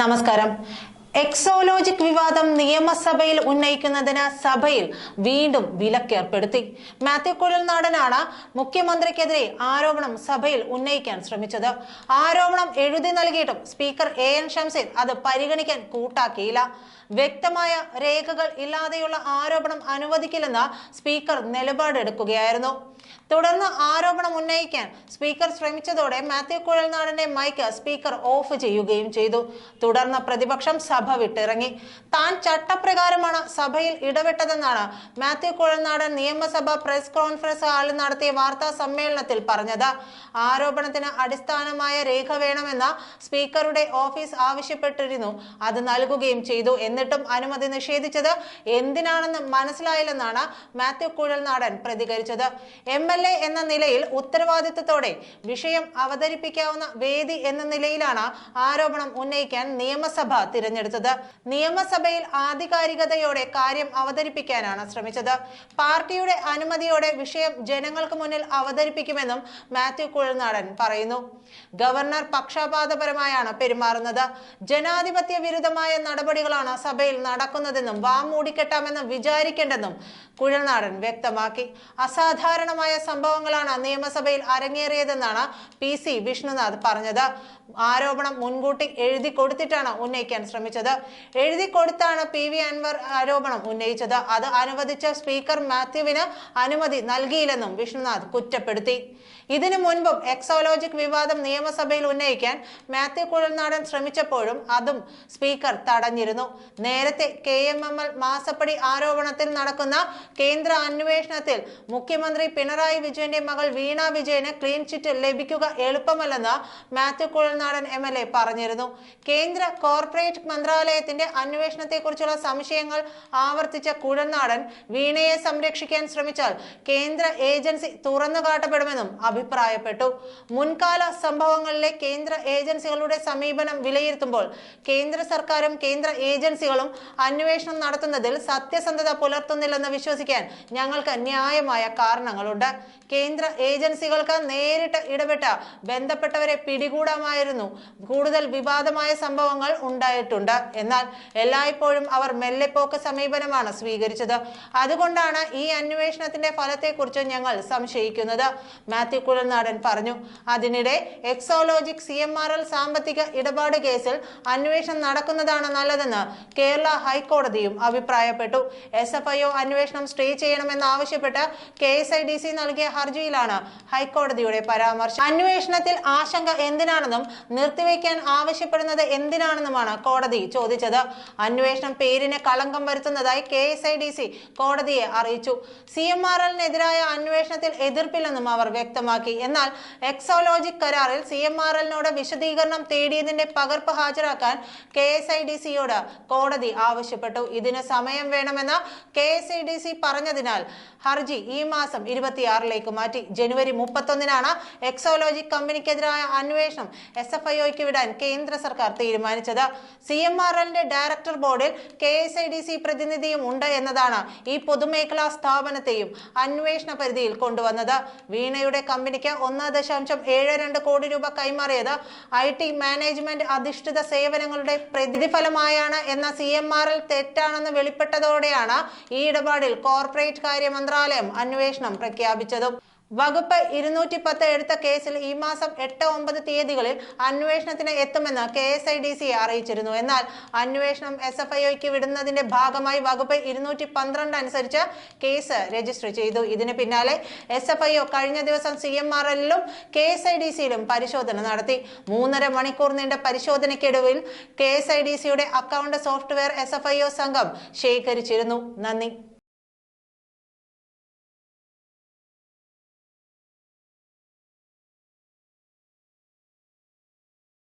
നമസ്കാരം. എക്സോലോജിക് വിവാദം നിയമസഭയിൽ ഉന്നയിക്കുന്നതിന് സഭയിൽ വീണ്ടും വിലക്കേർപ്പെടുത്തി മാത്യു കുഴൽനാടനാണ് മുഖ്യമന്ത്രിക്കെതിരെ ആരോപണം സഭയിൽ ഉന്നയിക്കാൻ ശ്രമിച്ചത്. ആരോപണം എഴുതി നൽകിയിട്ടും സ്പീക്കർ എ എൻ ഷംസീർ അത് പരിഗണിക്കാൻ കൂട്ടാക്കിയില്ല. വ്യക്തമായ രേഖകൾ ഇല്ലാതെയുള്ള ആരോപണം അനുവദിക്കില്ലെന്ന് സ്പീക്കർ നിലപാടെടുക്കുകയായിരുന്നു. തുടർന്ന് ആരോപണം ഉന്നയിക്കാൻ സ്പീക്കർ ശ്രമിച്ചതോടെ മാത്യു കുഴൽനാടന്റെ മൈക്ക് സ്പീക്കർ ഓഫ് ചെയ്യുകയും ചെയ്തു. തുടർന്ന് പ്രതിപക്ഷം വിട്ടിറങ്ങി. താൻ ചട്ടപ്രകാരമാണ് സഭയിൽ ഇടപെട്ടതെന്നാണ് മാത്യു കുഴൽനാടൻ നിയമസഭ പ്രസ് കോൺഫറൻസ് ഹാളിൽ നടത്തിയ വാർത്താ സമ്മേളനത്തിൽ പറഞ്ഞത്. ആരോപണത്തിന് അടിസ്ഥാനമായ രേഖ വേണമെന്ന സ്പീക്കറുടെ ഓഫീസ് ആവശ്യപ്പെട്ടിരുന്നു. അത് നൽകുകയും ചെയ്തു. എന്നിട്ടും അനുമതി നിഷേധിച്ചത് എന്തിനാണെന്ന് മനസ്സിലായില്ലെന്നാണ് മാത്യു കുഴൽനാടൻ പ്രതികരിച്ചത്. എം എൽ എ എന്ന നിലയിൽ ഉത്തരവാദിത്വത്തോടെ വിഷയം അവതരിപ്പിക്കാവുന്ന വേദി എന്ന നിലയിലാണ് ആരോപണം ഉന്നയിക്കാൻ നിയമസഭ തിരഞ്ഞെടുത്തത്. നിയമസഭയിൽ ആധികാരികതയോടെ കാര്യം അവതരിപ്പിക്കാനാണ് ശ്രമിച്ചത്. പാർട്ടിയുടെ അനുമതിയോടെ വിഷയം ജനങ്ങൾക്ക് മുന്നിൽ അവതരിപ്പിക്കുമെന്നും മാത്യു കുഴൽനാടൻ പറയുന്നു. ഗവർണർ പക്ഷപാതപരമായാണ് പെരുമാറുന്നത്. ജനാധിപത്യ വിരുദ്ധമായ നടപടികളാണ് സഭയിൽ നടക്കുന്നതെന്നും വാമൂടിക്കെട്ടാമെന്ന് വിചാരിക്കേണ്ടെന്നും കുഴൽനാടൻ വ്യക്തമാക്കി. അസാധാരണമായ സംഭവങ്ങളാണ് നിയമസഭയിൽ അരങ്ങേറിയതെന്നാണ് പി സി വിഷ്ണുനാഥ് പറഞ്ഞത്. ആരോപണം മുൻകൂട്ടി എഴുതി കൊടുത്തിട്ടാണ് ഉന്നയിക്കാൻ ശ്രമിച്ചത്. എഴുതി കൊടുത്താണ് പി വി അൻവർ ആരോപണം ഉന്നയിച്ചത്. അത് അനുവദിച്ച സ്പീക്കർ മാത്യുവിന് അനുമതി നൽകിയില്ലെന്നും വിഷ്ണുനാഥ് കുറ്റപ്പെടുത്തി. ഇതിനു മുൻപും എക്സോലോജിക് വിവാദം നിയമസഭയിൽ ഉന്നയിക്കാൻ മാത്യു കുഴൽനാടൻ ശ്രമിച്ചപ്പോഴും അതും സ്പീക്കർ തടഞ്ഞിരുന്നു. നേരത്തെ കെ എം എം എൽ മാസപ്പടി ആരോപണത്തിൽ നടക്കുന്ന കേന്ദ്ര അന്വേഷണത്തിൽ മുഖ്യമന്ത്രി പിണറായി വിജയന്റെ മകൾ വീണ വിജയന് ക്ലീൻ ചിറ്റ് ലഭിക്കുക എളുപ്പമല്ലെന്ന് Mathew Kuzhalnadan M L A പറഞ്ഞിരുന്നു. കേന്ദ്ര കോർപ്പറേറ്റ് മന്ത്രാലയത്തിന്റെ അന്വേഷണത്തെക്കുറിച്ചുള്ള സംശയങ്ങൾ ആവർത്തിച്ച കുഴൽനാടൻ വീണയെ സംരക്ഷിക്കാൻ ശ്രമിച്ചാൽ കേന്ദ്ര ഏജൻസി തുറന്നു കാട്ടപ്പെടുമെന്നും അഭിപ്രായപ്പെട്ടു. മുൻകാല സംഭവങ്ങളിലെ കേന്ദ്ര ഏജൻസികളുടെ സമീപനം വിലയിരുത്തുമ്പോൾ കേന്ദ്ര സർക്കാരും കേന്ദ്ര ഏജൻസികളും അന്വേഷണം നടത്തുന്നതിൽ സത്യസന്ധത പുലർത്തുന്നില്ലെന്ന് വിശ്വസിക്കാൻ ഞങ്ങൾക്ക് ന്യായമായ കാരണങ്ങളുണ്ട്. കേന്ദ്ര ഏജൻസികൾക്ക് നേരിട്ട് ഇടപെട്ട ബന്ധപ്പെട്ടവരെ പിടികൂടാമായിരുന്നു. കൂടുതൽ വിവാദമായ സംഭവങ്ങൾ ഉണ്ടായിട്ടുണ്ട്. എന്നാൽ എല്ലായ്പ്പോഴും അവർ മെല്ലെപ്പോക്ക് സമീപനമാണ് സ്വീകരിച്ചത്. അതുകൊണ്ടാണ് ഈ അന്വേഷണത്തിന്റെ ഫലത്തെക്കുറിച്ച് ഞങ്ങൾ സംശയിക്കുന്നത്. മാത്യു കുഴൽനാടൻ പറഞ്ഞു. അതിനിടെ Exalogic C M R L സാമ്പത്തിക ഇടപാട് കേസിൽ അന്വേഷണം നടക്കുന്നതാണ് നല്ലതെന്ന് കേരള ഹൈക്കോടതിയും അഭിപ്രായപ്പെട്ടു. എസ് എഫ് ഐ ഒ അന്വേഷണം സ്റ്റേ ചെയ്യണമെന്നാവശ്യപ്പെട്ട് K S I D C നൽകിയ ഹർജിയിലാണ് ഹൈക്കോടതിയുടെ പരാമർശം. അന്വേഷണത്തിൽ ആശങ്ക എന്തിനാണെന്നും നിർത്തിവെക്കാൻ ആവശ്യപ്പെടുന്നത് എന്തിനാണെന്നുമാണ് കോടതി ചോദിച്ചത്. അന്വേഷണം പേരിന് കളങ്കം വരുത്തുന്നതായി K S I D C കോടതിയെ അറിയിച്ചു. സി എം ആർ എല്ലിനെതിരായ അന്വേഷണത്തിൽ എതിർപ്പില്ലെന്നും അവർ വ്യക്തമാക്കി. എന്നാൽ എക്സോളോജിക് കരാറിൽ സി എം ആർ എല്ലിനോട് വിശദീകരണം തേടിയതിന്റെ പകർപ്പ് ഹാജരാക്കാൻ കെ എസ് ഐ ഡി സിയോട് കോടതി ആവശ്യപ്പെട്ടു. ഇതിന് സമയം വേണമെന്ന് K S I D C പറഞ്ഞതിനാൽ ഹർജി ഈ മാസം ഇരുപത്തിയാറിലേക്ക് മാറ്റി. ജനുവരി മുപ്പത്തൊന്നിനാണ് എക്സോളോജിക് കമ്പനിക്കെതിരായ അന്വേഷണം എസ് എഫ് ഐ ഒക്ക് വിടാൻ കേന്ദ്ര സർക്കാർ തീരുമാനിച്ചത്. സി എം ആർ എല്ലിന്റെ ഡയറക്ടർ ബോർഡിൽ K S I D C പ്രതിനിധിയും ഉണ്ട് എന്നതാണ് ഈ പൊതുമേഖലാ സ്ഥാപനത്തെയും അന്വേഷണ പരിധിയിൽ കൊണ്ടുവന്നത്. വീണയുടെ കമ്പനിക്ക് ഒന്ന് ദശാംശം ഏഴ് രണ്ട് കോടി രൂപ കൈമാറിയത് ഐ ടി മാനേജ്മെന്റ് അധിഷ്ഠിത സേവനങ്ങളുടെ പ്രതിഫലമായാണ് എന്ന സി എം ആർ എൽ തെറ്റാണെന്ന് വെളിപ്പെട്ടതോടെയാണ് ഈ ഇടപാടിൽ കോർപ്പറേറ്റ് കാര്യ മന്ത്രാലയം അന്വേഷണം പ്രഖ്യാപിച്ചതും. വകുപ്പ് ഇരുന്നൂറ്റി പത്ത് എടുത്ത കേസിൽ ഈ മാസം എട്ട് ഒമ്പത് തീയതികളിൽ അന്വേഷണത്തിന് എത്തുമെന്ന് K S I D C അറിയിച്ചിരുന്നു. എന്നാൽ അന്വേഷണം എസ് എഫ് ഐ ഒക്ക് വിടുന്നതിന്റെ ഭാഗമായി വകുപ്പ് ഇരുന്നൂറ്റി പന്ത്രണ്ട് അനുസരിച്ച് കേസ് രജിസ്റ്റർ ചെയ്തു. ഇതിന് പിന്നാലെ എസ് എഫ് ഐ കഴിഞ്ഞ ദിവസം സി എം ആർ എല്ലിലും കെ എസ് ഐ ഡി സിയിലും പരിശോധന നടത്തി. മൂന്നര മണിക്കൂർ നീണ്ട പരിശോധനയ്ക്കൊടുവിൽ കെ എസ് ഐ ഡി സിയുടെ account software S F I O സംഘം ശേഖരിച്ചിരുന്നു. നന്ദി.